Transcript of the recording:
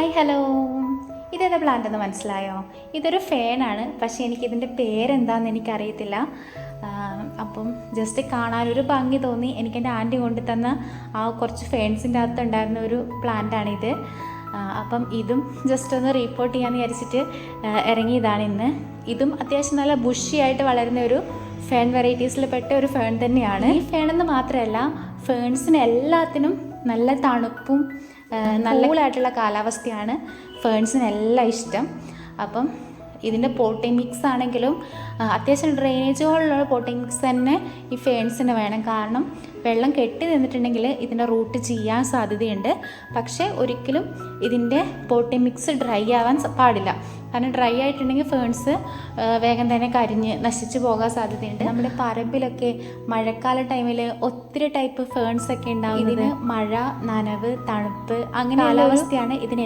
Hi hello ഇതേതാ plant എന്ന് മനസ്സിലായോ? ഇതൊരു ഫാനാണ് പക്ഷേ എനിക്കിതിന്റെ പേരെന്താന്ന് എനിക്കറിയത്തില്ല. അപ്പം ജസ്റ്റ് കാണാനൊരു ഭംഗി തോന്നി. എനിക്ക് എന്റെ ആന്റി കൊണ്ട് തന്ന ആ കുറച്ച് ഫാൻസിന്റെ അകത്ത് ഉണ്ടായിരുന്ന ഒരു പ്ലാന്റാണിത് അപ്പം ഇതും ജസ്റ്റ് ഒന്ന് റിപ്പോർട്ട് ചെയ്യാമെന്ന് വിചാരിച്ചിട്ട് ഇറങ്ങിയതാണ് ഇന്ന്. ഇതും അത്യാവശ്യം നല്ല ബുഷിയായിട്ട് വളരുന്ന ഒരു ഫേൺ വെറൈറ്റീസിൽ പെട്ട ഒരു ഫേൺ തന്നെയാണ്. ഈ ഫേൺ എന്ന് മാത്രമല്ല ഫേൺസിന് എല്ലാത്തിനും നല്ല തണുപ്പും നല്ല കൂളായിട്ടുള്ള കാലാവസ്ഥയാണ് ഫേൺസിനെല്ലാം ഇഷ്ടം. അപ്പം ഇതിന്റെ പോട്ടിംഗ് മിക്സ് ആണെങ്കിലും അത്യാവശ്യം ഡ്രെയിനേജ് ഹോളിലുള്ള പോട്ടിംഗ് മിക്സ് തന്നെ ഈ ഫേൺസിന് വേണം. കാരണം വെള്ളം കെട്ടി നിന്നിട്ടുണ്ടെങ്കിൽ ഇതിന്റെ റൂട്ട് ചെയ്യാൻ സാധ്യതയുണ്ട്. പക്ഷേ ഒരിക്കലും ഇതിന്റെ പോട്ടിംഗ് മിക്സ് ഡ്രൈ ആവാൻ പാടില്ല. കാരണം ഡ്രൈ ആയിട്ടുണ്ടെങ്കിൽ ഫേൺസ് വേഗം തന്നെ കരിഞ്ഞ് നശിച്ചു പോകാൻ സാധ്യതയുണ്ട്. നമ്മുടെ പറമ്പിലൊക്കെ മഴക്കാല ടൈമിൽ ഒത്തിരി ടൈപ്പ് ഫേൺസ് ഒക്കെ ഉണ്ടാവും ഇതിന് മഴ നനവ് തണുപ്പ് അങ്ങനെ കാലാവസ്ഥയാണ് ഇതിന്